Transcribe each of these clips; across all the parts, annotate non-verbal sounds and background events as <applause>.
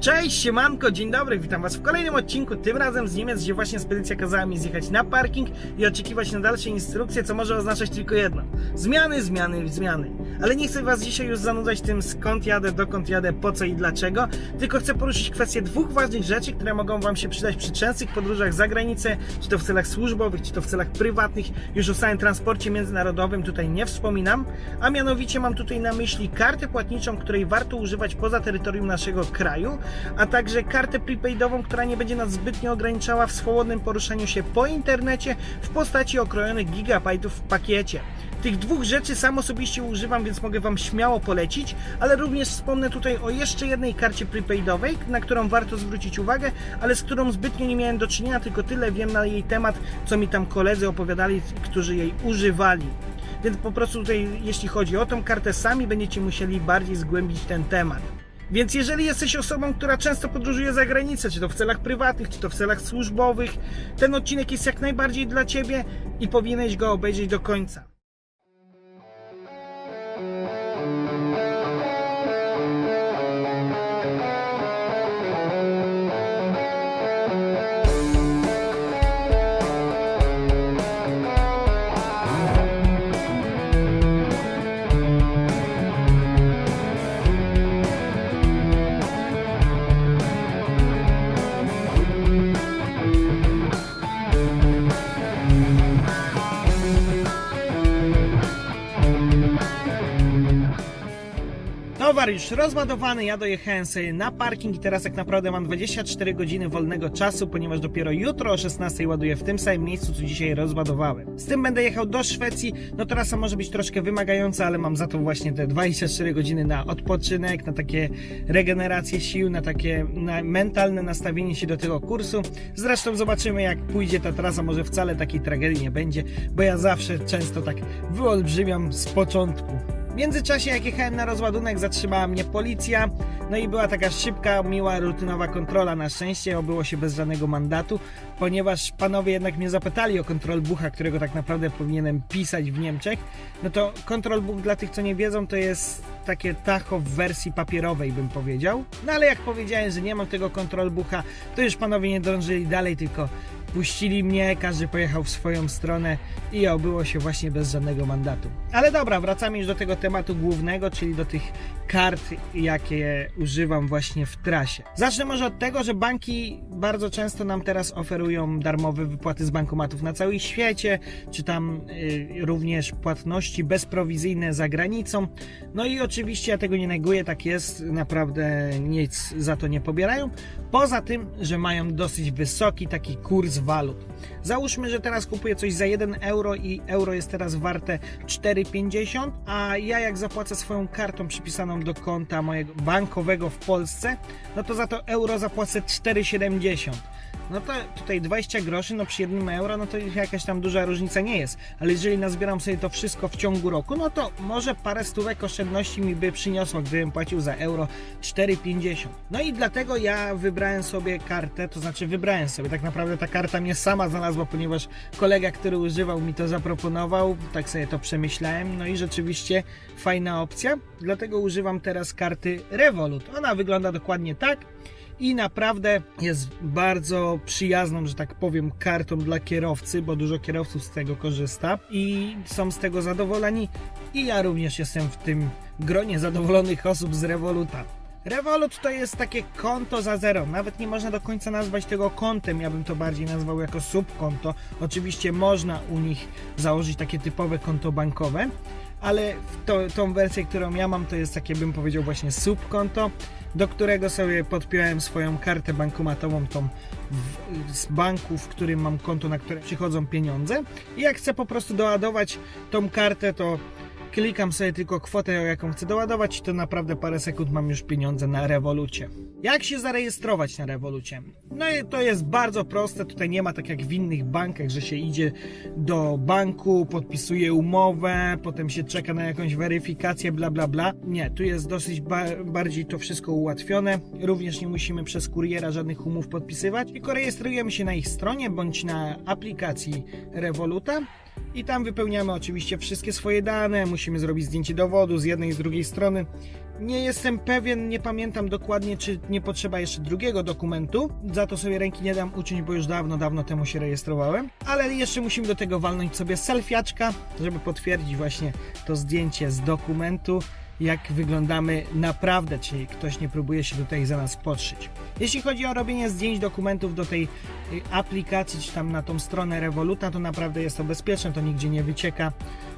Cześć, siemanko, dzień dobry, witam was w kolejnym odcinku, tym razem z Niemiec, gdzie właśnie spedycja kazała mi zjechać na parking i oczekiwać na dalsze instrukcje, co może oznaczać tylko jedno. Zmiany, zmiany, zmiany. Ale nie chcę was dzisiaj już zanudzać tym skąd jadę, dokąd jadę, po co i dlaczego, tylko chcę poruszyć kwestię dwóch ważnych rzeczy, które mogą wam się przydać przy częstych podróżach za granicę, czy to w celach służbowych, czy to w celach prywatnych. Już o samym transporcie międzynarodowym tutaj nie wspominam, a mianowicie mam tutaj na myśli kartę płatniczą, której warto używać poza terytorium naszego kraju, a także kartę prepaidową, która nie będzie nas zbytnio ograniczała w swobodnym poruszaniu się po internecie w postaci okrojonych gigabajtów w pakiecie. Tych dwóch rzeczy sam osobiście używam, więc mogę Wam śmiało polecić, ale również wspomnę tutaj o jeszcze jednej karcie prepaidowej, na którą warto zwrócić uwagę, ale z którą zbytnio nie miałem do czynienia, tylko tyle wiem na jej temat, co mi tam koledzy opowiadali, którzy jej używali. Więc po prostu tutaj, jeśli chodzi o tą kartę, sami będziecie musieli bardziej zgłębić ten temat. Więc jeżeli jesteś osobą, która często podróżuje za granicę, czy to w celach prywatnych, czy to w celach służbowych, ten odcinek jest jak najbardziej dla Ciebie i powinieneś go obejrzeć do końca. Towar już rozładowany, ja dojechałem sobie na parking i teraz tak naprawdę mam 24 godziny wolnego czasu, ponieważ dopiero jutro o 16 ładuję w tym samym miejscu, co dzisiaj rozładowałem. Z tym będę jechał do Szwecji, no trasa może być troszkę wymagająca, ale mam za to właśnie te 24 godziny na odpoczynek, na takie regenerację sił, na takie na mentalne nastawienie się do tego kursu. Zresztą zobaczymy jak pójdzie ta trasa, może wcale takiej tragedii nie będzie, bo ja zawsze często tak wyolbrzymiam z początku. Międzyczasie, jak jechałem na rozładunek, zatrzymała mnie policja. No i była taka szybka, miła, rutynowa kontrola. Na szczęście obyło się bez żadnego mandatu, ponieważ panowie jednak mnie zapytali o kontrolbucha, którego tak naprawdę powinienem pisać w Niemczech. No to kontrolbuch dla tych, co nie wiedzą, to jest takie tacho w wersji papierowej, bym powiedział. No ale jak powiedziałem, że nie mam tego kontrolbucha, to już panowie nie dążyli dalej, tylko puścili mnie, każdy pojechał w swoją stronę i obyło się właśnie bez żadnego mandatu. Ale dobra, wracamy już do tego tematu głównego, czyli do tych kart, jakie używam właśnie w trasie. Zacznę może od tego, że banki bardzo często nam teraz oferują darmowe wypłaty z bankomatów na całym świecie, czy tam y, również płatności bezprowizyjne za granicą. No i oczywiście ja tego nie neguję, tak jest, naprawdę nic za to nie pobierają. Poza tym, że mają dosyć wysoki taki kurs walut. Załóżmy, że teraz kupuję coś za 1 euro i euro jest teraz warte 4,50, a ja jak zapłacę swoją kartą przypisaną do konta mojego bankowego w Polsce, no to za to euro zapłacę 4,70. No to tutaj 20 groszy, no przy jednym euro, no to jakaś tam duża różnica nie jest. Ale jeżeli nazbieram sobie to wszystko w ciągu roku, no to może parę stówek oszczędności mi by przyniosło, gdybym płacił za euro 4,50. No i dlatego ja wybrałem sobie kartę, to znaczy wybrałem sobie, tak naprawdę ta karta mnie sama znalazła, ponieważ kolega, który używał mi to zaproponował, tak sobie to przemyślałem, no i rzeczywiście fajna opcja, dlatego używam teraz karty Revolut. Ona wygląda dokładnie tak i naprawdę jest bardzo przyjazną, że tak powiem, kartą dla kierowcy, bo dużo kierowców z tego korzysta i są z tego zadowoleni. I ja również jestem w tym gronie zadowolonych osób z Revoluta. Revolut to jest takie konto za zero. Nawet nie można do końca nazwać tego kontem. Ja bym to bardziej nazwał jako subkonto. Oczywiście można u nich założyć takie typowe konto bankowe, ale to, tą wersję, którą ja mam, to jest takie, bym powiedział, właśnie subkonto, do którego sobie podpiąłem swoją kartę bankomatową, tą w, z banku, w którym mam konto, na które przychodzą pieniądze. I jak chcę po prostu doładować tą kartę, to klikam sobie tylko kwotę, jaką chcę doładować i to naprawdę parę sekund mam już pieniądze na Revolucie. Jak się zarejestrować na Revolucie? No i to jest bardzo proste, tutaj nie ma tak jak w innych bankach, że się idzie do banku, podpisuje umowę, potem się czeka na jakąś weryfikację, bla bla bla. Nie, tu jest dosyć ba bardziej to wszystko ułatwione. Również nie musimy przez kuriera żadnych umów podpisywać, tylko rejestrujemy się na ich stronie bądź na aplikacji Revoluta i tam wypełniamy oczywiście wszystkie swoje dane, musimy zrobić zdjęcie dowodu z jednej i z drugiej strony Nie jestem pewien, nie pamiętam dokładnie, czy nie potrzeba jeszcze drugiego dokumentu. Za to sobie ręki nie dam uczyć, bo już dawno, dawno temu się rejestrowałem. Ale jeszcze musimy do tego walnąć sobie selfiaczka, żeby potwierdzić właśnie to zdjęcie z dokumentu jak wyglądamy naprawdę, czyli ktoś nie próbuje się tutaj za nas podszyć. Jeśli chodzi o robienie zdjęć dokumentów do tej y, aplikacji, czy tam na tą stronę Revoluta, to naprawdę jest to bezpieczne, to nigdzie nie wycieka.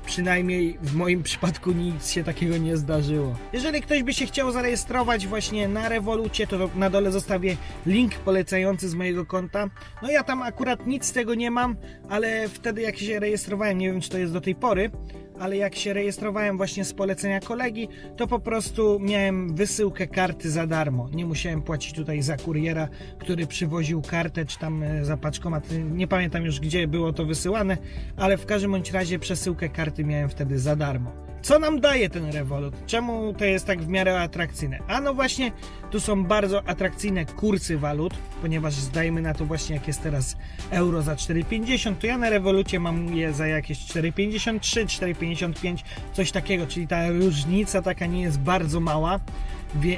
Przynajmniej w moim <laughs> przypadku nic się takiego nie zdarzyło. Jeżeli ktoś by się chciał zarejestrować właśnie na Revolucie, to na dole zostawię link polecający z mojego konta. No ja tam akurat nic z tego nie mam, ale wtedy jak się rejestrowałem, nie wiem czy to jest do tej pory, ale jak się rejestrowałem właśnie z polecenia kolegi, to po prostu miałem wysyłkę karty za darmo. Nie musiałem płacić tutaj za kuriera, który przywoził kartę, czy tam e, za paczkomat. Nie pamiętam już gdzie było to wysyłane, ale w każdym bądź razie przesyłkę karty miałem wtedy za darmo. Co nam daje ten Revolut? Czemu to jest tak w miarę atrakcyjne? A no właśnie, tu są bardzo atrakcyjne kursy walut, ponieważ zdajmy na to właśnie jak jest teraz euro za 4,50, to ja na Revolucie mam je za jakieś 4,53, 4,55, coś takiego, czyli ta różnica taka nie jest bardzo mała,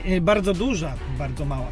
e, bardzo duża, bardzo mała.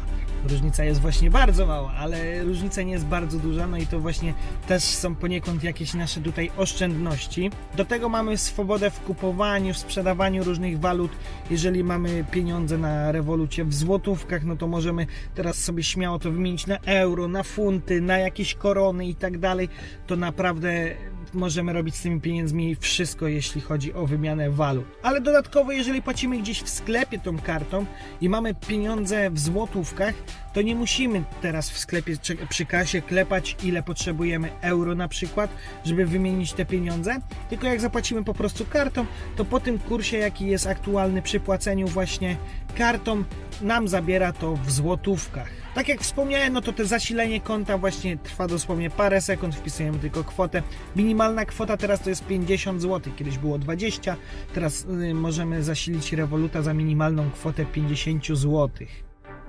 Różnica jest właśnie bardzo mała, ale różnica nie jest bardzo duża, no i to właśnie też są poniekąd jakieś nasze tutaj oszczędności. Do tego mamy swobodę w kupowaniu, w sprzedawaniu różnych walut. Jeżeli mamy pieniądze na rewolucie w złotówkach, no to możemy teraz sobie śmiało to wymienić na euro, na funty, na jakieś korony i tak dalej. To naprawdę możemy robić z tymi pieniędzmi wszystko, jeśli chodzi o wymianę walut. Ale dodatkowo, jeżeli płacimy gdzieś w sklepie tą kartą i mamy pieniądze w złotówkach, to nie musimy teraz w sklepie przy kasie klepać, ile potrzebujemy euro na przykład, żeby wymienić te pieniądze. Tylko jak zapłacimy po prostu kartą, to po tym kursie, jaki jest aktualny przy płaceniu właśnie kartą, nam zabiera to w złotówkach. Tak jak wspomniałem, no to to zasilenie konta właśnie trwa dosłownie parę sekund, wpisujemy tylko kwotę. Minimalna kwota teraz to jest 50 zł, kiedyś było 20, teraz y, możemy zasilić Revoluta za minimalną kwotę 50 zł.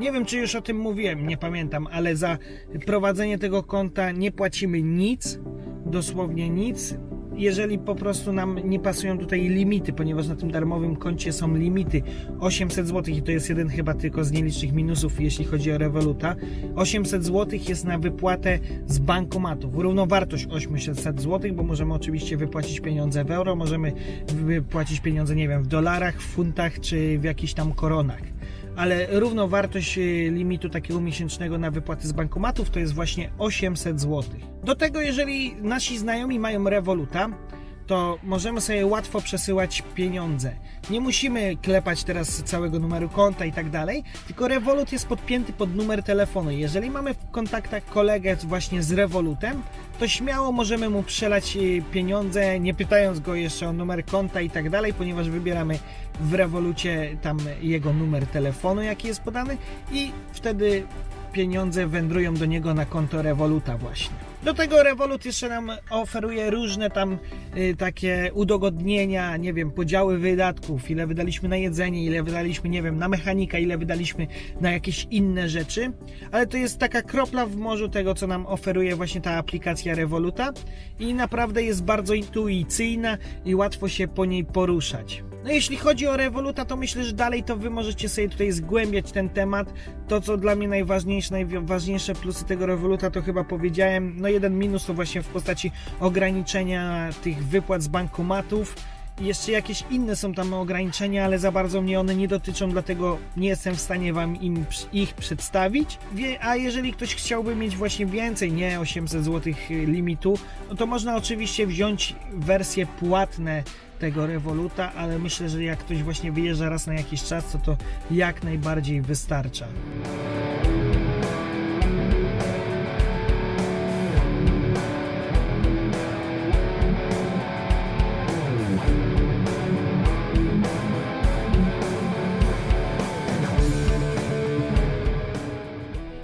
Nie wiem, czy już o tym mówiłem, nie pamiętam, ale za prowadzenie tego konta nie płacimy nic, dosłownie nic. Jeżeli po prostu nam nie pasują tutaj limity, ponieważ na tym darmowym koncie są limity 800 zł i to jest jeden chyba tylko z nielicznych minusów, jeśli chodzi o Revoluta. 800 zł jest na wypłatę z bankomatów, równowartość 800 zł, bo możemy oczywiście wypłacić pieniądze w euro, możemy wypłacić pieniądze, nie wiem, w dolarach, w funtach czy w jakichś tam koronach ale równowartość y, limitu takiego miesięcznego na wypłaty z bankomatów to jest właśnie 800 zł. Do tego, jeżeli nasi znajomi mają Revoluta, to możemy sobie łatwo przesyłać pieniądze. Nie musimy klepać teraz całego numeru konta i tak dalej, tylko Revolut jest podpięty pod numer telefonu. Jeżeli mamy w kontaktach kolegę właśnie z Revolutem, to śmiało możemy mu przelać y, pieniądze, nie pytając go jeszcze o numer konta i tak dalej, ponieważ wybieramy w Revolucie tam jego numer telefonu, jaki jest podany i wtedy pieniądze wędrują do niego na konto Revoluta właśnie. Do tego Revolut jeszcze nam oferuje różne tam y, takie udogodnienia, nie wiem, podziały wydatków, ile wydaliśmy na jedzenie, ile wydaliśmy, nie wiem, na mechanika, ile wydaliśmy na jakieś inne rzeczy, ale to jest taka kropla w morzu tego, co nam oferuje właśnie ta aplikacja Revoluta i naprawdę jest bardzo intuicyjna i łatwo się po niej poruszać. No jeśli chodzi o Revoluta, to myślę, że dalej to wy możecie sobie tutaj zgłębiać ten temat. To, co dla mnie najważniejsze, najważniejsze plusy tego Revoluta, to chyba powiedziałem. No jeden minus to właśnie w postaci ograniczenia tych wypłat z bankomatów. Jeszcze jakieś inne są tam ograniczenia, ale za bardzo mnie one nie dotyczą, dlatego nie jestem w stanie Wam im, ich przedstawić. A jeżeli ktoś chciałby mieć właśnie więcej, nie 800 zł limitu, no to można oczywiście wziąć wersje płatne tego Revoluta, ale myślę, że jak ktoś właśnie wyjeżdża raz na jakiś czas, to to jak najbardziej wystarcza.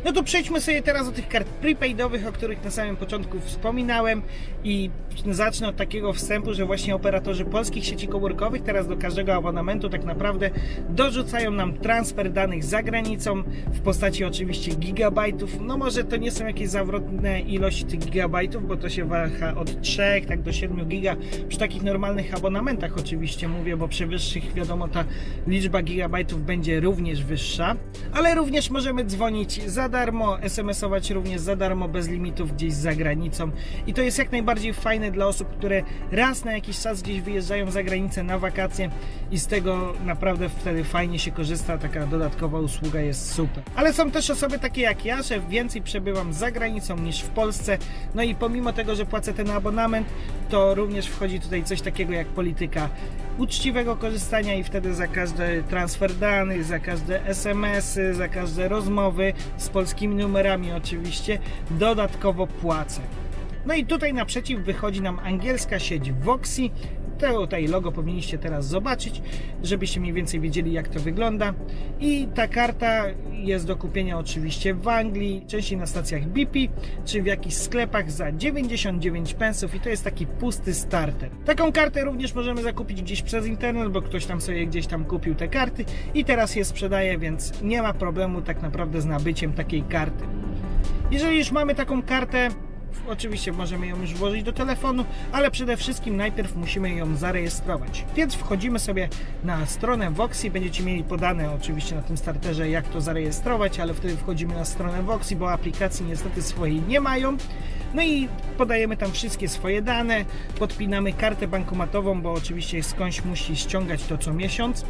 No to przejdźmy sobie teraz do tych kart prepaidowych, o których na samym początku wspominałem. I zacznę od takiego wstępu, że właśnie operatorzy polskich sieci komórkowych teraz do każdego abonamentu tak naprawdę dorzucają nam transfer danych za granicą w postaci oczywiście gigabajtów. No może to nie są jakieś zawrotne ilości tych gigabajtów, bo to się waha od 3 tak do 7 giga. Przy takich normalnych abonamentach oczywiście mówię, bo przy wyższych wiadomo ta liczba gigabajtów będzie również wyższa, ale również możemy dzwonić za darmo, SMS-ować również za darmo bez limitów gdzieś za granicą i to jest jak najbardziej fajne dla osób, które raz na jakiś czas gdzieś wyjeżdżają za granicę na wakacje i z tego naprawdę wtedy fajnie się korzysta, taka dodatkowa usługa jest super. Ale są też osoby takie jak ja, że więcej przebywam za granicą niż w Polsce, no i pomimo tego, że płacę ten abonament, to również wchodzi tutaj coś takiego jak polityka uczciwego korzystania i wtedy za każdy transfer danych, za każde SMS-y, za każde rozmowy z polskimi numerami oczywiście dodatkowo płacę. No i tutaj naprzeciw wychodzi nam angielska sieć Voxy. To tutaj logo powinniście teraz zobaczyć, żebyście mniej więcej wiedzieli jak to wygląda. I ta karta jest do kupienia oczywiście w Anglii, częściej na stacjach BP, czy w jakichś sklepach za 99 pensów i to jest taki pusty starter. Taką kartę również możemy zakupić gdzieś przez internet, bo ktoś tam sobie gdzieś tam kupił te karty i teraz je sprzedaje, więc nie ma problemu tak naprawdę z nabyciem takiej karty. Jeżeli już mamy taką kartę, Oczywiście możemy ją już włożyć do telefonu, ale przede wszystkim najpierw musimy ją zarejestrować. Więc wchodzimy sobie na stronę Voxy, będziecie mieli podane oczywiście na tym starterze jak to zarejestrować, ale wtedy wchodzimy na stronę Voxy, bo aplikacji niestety swojej nie mają. No i podajemy tam wszystkie swoje dane, podpinamy kartę bankomatową, bo oczywiście skądś musi ściągać to co miesiąc.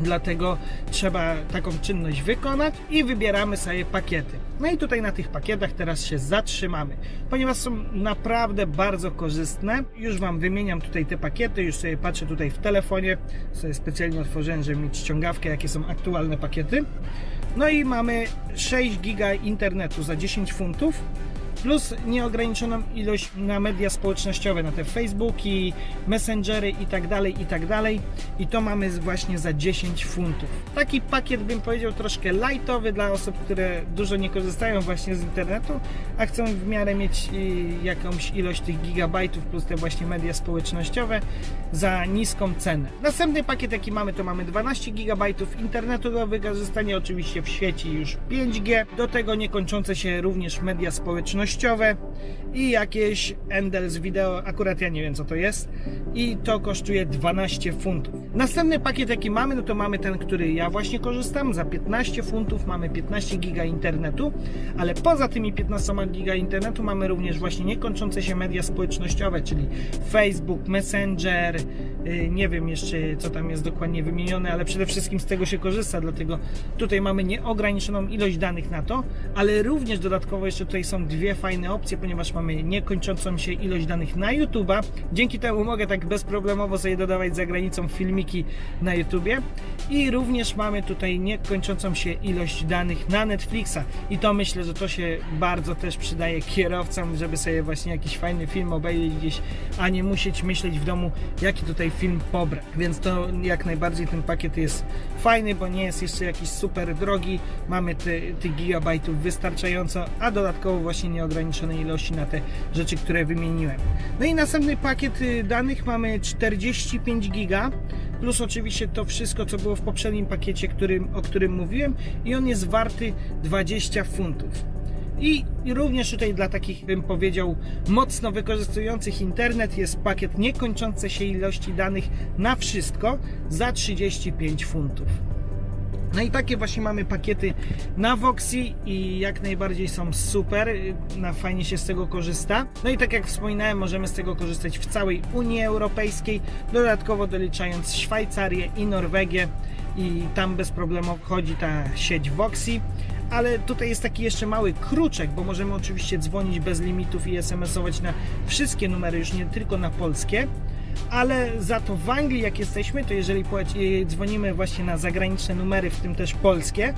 Dlatego trzeba taką czynność wykonać i wybieramy sobie pakiety. No i tutaj na tych pakietach teraz się zatrzymamy, ponieważ są naprawdę bardzo korzystne. Już Wam wymieniam tutaj te pakiety, już sobie patrzę tutaj w telefonie, sobie specjalnie otworzyłem, żeby mieć ściągawkę, jakie są aktualne pakiety. No i mamy 6 giga internetu za 10 funtów plus nieograniczoną ilość na media społecznościowe, na te Facebooki, Messengery i tak dalej, i tak dalej. I to mamy właśnie za 10 funtów. Taki pakiet bym powiedział troszkę lightowy dla osób, które dużo nie korzystają właśnie z internetu, a chcą w miarę mieć y, jakąś ilość tych gigabajtów plus te właśnie media społecznościowe za niską cenę. Następny pakiet jaki mamy to mamy 12 gigabajtów internetu do wykorzystania oczywiście w sieci już 5G, do tego niekończące się również media społecznościowe i jakieś Endels wideo, akurat ja nie wiem co to jest i to kosztuje 12 funtów. Następny pakiet jaki mamy, no to mamy ten, który ja właśnie korzystam, za 15 funtów mamy 15 giga internetu, ale poza tymi 15 giga internetu mamy również właśnie niekończące się media społecznościowe, czyli Facebook, Messenger, nie wiem jeszcze co tam jest dokładnie wymienione, ale przede wszystkim z tego się korzysta, dlatego tutaj mamy nieograniczoną ilość danych na to, ale również dodatkowo jeszcze tutaj są dwie fajne opcje, ponieważ mamy niekończącą się ilość danych na YouTube'a. Dzięki temu mogę tak bezproblemowo sobie dodawać za granicą filmiki na YouTubie. I również mamy tutaj niekończącą się ilość danych na Netflixa. I to myślę, że to się bardzo też przydaje kierowcom, żeby sobie właśnie jakiś fajny film obejrzeć gdzieś, a nie musieć myśleć w domu, jaki tutaj film pobrać. Więc to jak najbardziej ten pakiet jest fajny, bo nie jest jeszcze jakiś super drogi. Mamy ty, tych gigabajtów wystarczająco, a dodatkowo właśnie nieograniczonej ilości na te rzeczy, które wymieniłem. No i następny pakiet y, danych mamy 45 giga, plus oczywiście to wszystko, co było w poprzednim pakiecie, którym, o którym mówiłem i on jest warty 20 funtów. I również tutaj dla takich, bym powiedział, mocno wykorzystujących internet jest pakiet niekończące się ilości danych na wszystko za 35 funtów. No i takie właśnie mamy pakiety na Voxy i jak najbardziej są super, na fajnie się z tego korzysta. No i tak jak wspominałem, możemy z tego korzystać w całej Unii Europejskiej, dodatkowo doliczając Szwajcarię i Norwegię i tam bez problemu wchodzi ta sieć Voxy. Ale tutaj jest taki jeszcze mały kruczek, bo możemy oczywiście dzwonić bez limitów i SMS-ować na wszystkie numery, już nie tylko na polskie. Ale za to w Anglii jak jesteśmy, to jeżeli dzwonimy właśnie na zagraniczne numery, w tym też polskie,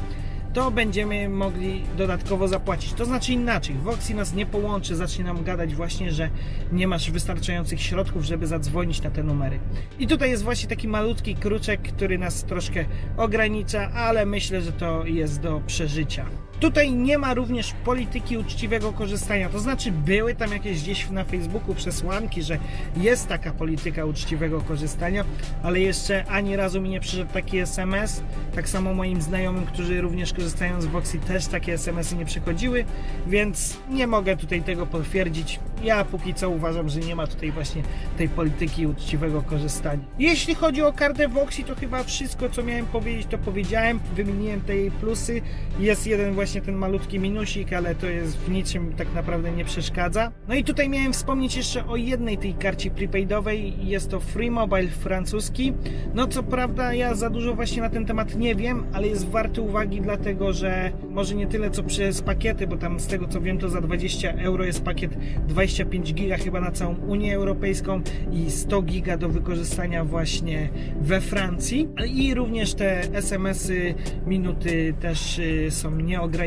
to będziemy mogli dodatkowo zapłacić. To znaczy inaczej, Voxy nas nie połączy, zacznie nam gadać właśnie, że nie masz wystarczających środków, żeby zadzwonić na te numery. I tutaj jest właśnie taki malutki kruczek, który nas troszkę ogranicza, ale myślę, że to jest do przeżycia. Tutaj nie ma również polityki uczciwego korzystania, to znaczy były tam jakieś gdzieś na Facebooku przesłanki, że jest taka polityka uczciwego korzystania, ale jeszcze ani razu mi nie przyszedł taki SMS. Tak samo moim znajomym, którzy również korzystają z Voxy też takie SMS-y nie przychodziły, więc nie mogę tutaj tego potwierdzić. Ja póki co uważam, że nie ma tutaj właśnie tej polityki uczciwego korzystania. Jeśli chodzi o kartę Voxy, to chyba wszystko co miałem powiedzieć to powiedziałem, wymieniłem te jej plusy. Jest jeden właśnie ten malutki minusik, ale to jest w niczym tak naprawdę nie przeszkadza. No i tutaj miałem wspomnieć jeszcze o jednej tej karcie prepaidowej, jest to Free Mobile francuski. No co prawda ja za dużo właśnie na ten temat nie wiem, ale jest warty uwagi dlatego, że może nie tyle co przez pakiety, bo tam z tego co wiem to za 20 euro jest pakiet 25 giga chyba na całą Unię Europejską i 100 giga do wykorzystania właśnie we Francji. I również te SMS-y, minuty też y, są nieograniczone,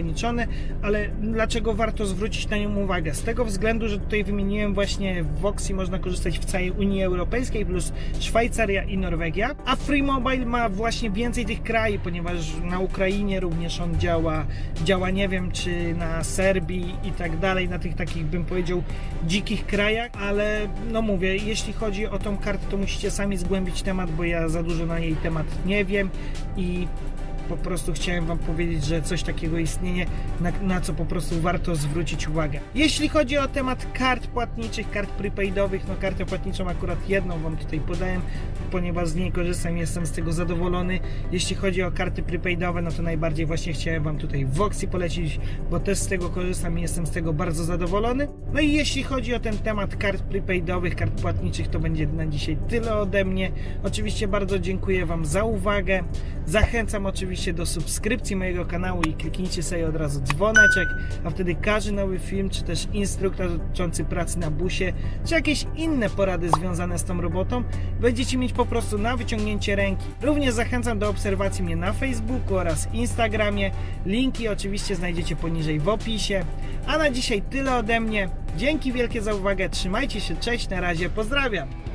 ale dlaczego warto zwrócić na nią uwagę? Z tego względu, że tutaj wymieniłem właśnie w Voxy można korzystać w całej Unii Europejskiej plus Szwajcaria i Norwegia, a Free Mobile ma właśnie więcej tych krajów, ponieważ na Ukrainie również on działa, działa nie wiem czy na Serbii i tak dalej, na tych takich bym powiedział dzikich krajach, ale no mówię, jeśli chodzi o tą kartę, to musicie sami zgłębić temat, bo ja za dużo na jej temat nie wiem i po prostu chciałem Wam powiedzieć, że coś takiego istnieje, na, na, co po prostu warto zwrócić uwagę. Jeśli chodzi o temat kart płatniczych, kart prepaidowych, no kartę płatniczą akurat jedną Wam tutaj podałem, ponieważ z niej korzystam jestem z tego zadowolony. Jeśli chodzi o karty prepaidowe, no to najbardziej właśnie chciałem Wam tutaj Voxy polecić, bo też z tego korzystam i jestem z tego bardzo zadowolony. No i jeśli chodzi o ten temat kart prepaidowych, kart płatniczych, to będzie na dzisiaj tyle ode mnie. Oczywiście bardzo dziękuję Wam za uwagę. Zachęcam do subskrypcji mojego kanału i kliknijcie sobie od razu dzwoneczek, a wtedy każdy nowy film, czy też instruktor dotyczący pracy na busie, czy jakieś inne porady związane z tą robotą, będziecie mieć po prostu na wyciągnięcie ręki. Również zachęcam do obserwacji mnie na Facebooku oraz Instagramie. Linki oczywiście znajdziecie poniżej w opisie. A na dzisiaj tyle ode mnie. Dzięki wielkie za uwagę, trzymajcie się, cześć, na razie, pozdrawiam!